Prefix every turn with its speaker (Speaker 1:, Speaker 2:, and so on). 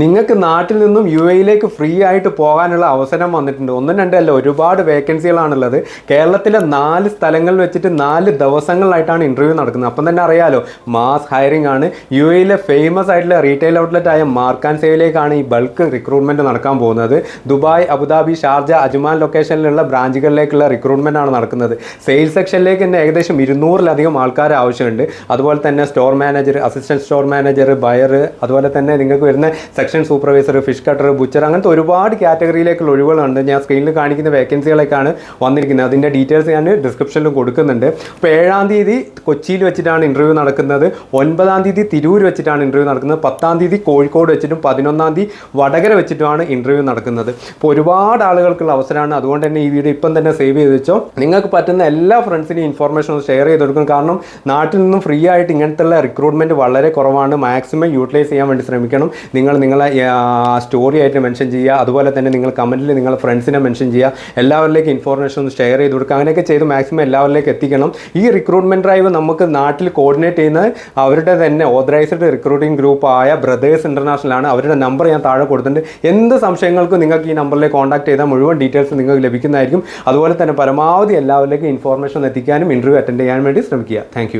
Speaker 1: നിങ്ങൾക്ക് നാട്ടിൽ നിന്നും യു എയിലേക്ക് ഫ്രീ ആയിട്ട് പോകാനുള്ള അവസരം വന്നിട്ടുണ്ട്. ഒന്നും രണ്ടല്ല ഒരുപാട് വേക്കൻസികളാണുള്ളത്. കേരളത്തിലെ നാല് സ്ഥലങ്ങളിൽ വെച്ചിട്ട് നാല് ദിവസങ്ങളിലായിട്ടാണ് ഇന്റർവ്യൂ നടക്കുന്നത്. അപ്പം തന്നെ അറിയാലോ മാസ് ഹയറിംഗ് ആണ്. യു എയിലെ ഫേമസ് ആയിട്ടുള്ള റീറ്റെയിൽ ഔട്ട്ലെറ്റ് ആയ മാർക്കാൻ സേവിലേക്കാണ് ഈ ബൾക്ക് റിക്രൂട്ട്മെന്റ് നടക്കാൻ പോകുന്നത്. Dubai Abu Dhabi Sharjah Ajman ലൊക്കേഷനിലുള്ള ബ്രാഞ്ചുകളിലേക്കുള്ള റിക്രൂട്ട്മെന്റ് ആണ് നടക്കുന്നത്. സെയിൽസ് സെക്ഷനിലേക്ക് തന്നെ ഏകദേശം ഇരുന്നൂറിലധികം ആൾക്കാർ ആവശ്യമുണ്ട്. അതുപോലെ തന്നെ store manager assistant store manager buyer അതുപോലെ തന്നെ നിങ്ങൾക്ക് വരുന്ന section supervisor fish cutter butcher അങ്ങനത്തെ ഒരുപാട് കാറ്റഗറിയിലേക്കുള്ള ഒഴിവുകളുണ്ട്. ഞാൻ സ്ക്രീനിൽ കാണിക്കുന്ന വേക്കൻസികളൊക്കെയാണ് വന്നിരിക്കുന്നത്. അതിന്റെ ഡീറ്റെയിൽസ് ഞാൻ ഡിസ്ക്രിപ്ഷനിലും കൊടുക്കുന്നുണ്ട്. അപ്പോൾ ഏഴാം തീയതി കൊച്ചിയിൽ വെച്ചിട്ടാണ് ഇന്റർവ്യൂ നടക്കുന്നത്. ഒൻപതാം തീയതി തിരൂർ വെച്ചിട്ടാണ് ഇന്റർവ്യൂ നടക്കുന്നത്. പത്താം തീയതി കോഴിക്കോട് വെച്ചിട്ടും പതിനൊന്നാം തീയതി വടകര വെച്ചിട്ടുമാണ് ഇന്റർവ്യൂ നടക്കുന്നത്. അപ്പോൾ ഒരുപാട് ആളുകൾക്കുള്ള അവസരമാണ്. അതുകൊണ്ട് തന്നെ ഈ വീഡിയോ ഇപ്പം തന്നെ സേവ് ചെയ്ത് വെച്ചോ. നിങ്ങൾക്ക് പറ്റുന്ന എല്ലാ ഫ്രണ്ട്സിനും ഇൻഫോർമേഷൻ ഒന്ന് ഷെയർ ചെയ്ത് കൊടുക്കും കാരണം നാട്ടിൽ നിന്നും ഫ്രീ ആയിട്ട് ഇങ്ങനത്തെ റിക്രൂട്ട്മെന്റ് വളരെ കുറവാണ്. മാക്സിമം യൂട്ടിലൈസ് ചെയ്യാൻ വേണ്ടി ശ്രമിക്കണം. നിങ്ങൾ നിങ്ങൾ നിങ്ങളെ സ്റ്റോറി ആയിട്ട് മെൻഷൻ ചെയ്യുക. അതുപോലെ തന്നെ നിങ്ങൾ കമന്റിൽ നിങ്ങൾ ഫ്രണ്ട്സിനെ മെൻഷൻ ചെയ്യുക. എല്ലാവരിലേക്കും ഇൻഫോർമേഷൻ ഒന്ന് ഷെയർ ചെയ്ത് കൊടുക്കുക. അങ്ങനെയൊക്കെ ചെയ്ത് മാക്സിമം എല്ലാവരിലേക്ക് എത്തിക്കണം. ഈ റിക്രൂട്ട്മെന്റ് ഡ്രൈവ് നമുക്ക് നാട്ടിൽ കോർഡിനേറ്റ് ചെയ്യുന്നത് അവരുടെ തന്നെ ഓതറൈസ്ഡ് റിക്രൂട്ടിംഗ് ഗ്രൂപ്പ് ആയ ബ്രദേഴ്സ് ഇന്റർനാഷണൽ ആണ്. അവരുടെ നമ്പർ ഞാൻ താഴെ കൊടുത്തിട്ടുണ്ട്. എന്ത് സംശയങ്ങൾക്കും നിങ്ങൾക്ക് ഈ നമ്പറിലേക്ക് കോൺടാക്ട് ചെയ്താൽ മുഴുവൻ ഡീറ്റെയിൽസ് നിങ്ങൾക്ക് ലഭിക്കുന്നതായിരിക്കും. അതുപോലെ തന്നെ പരമാവധി എല്ലാവരിലേക്കും ഇൻഫോർമേഷൻ എത്തിക്കാനും ഇന്റർവ്യൂ അറ്റൻഡ് ചെയ്യാൻ വേണ്ടി ശ്രമിക്കുക. താങ്ക്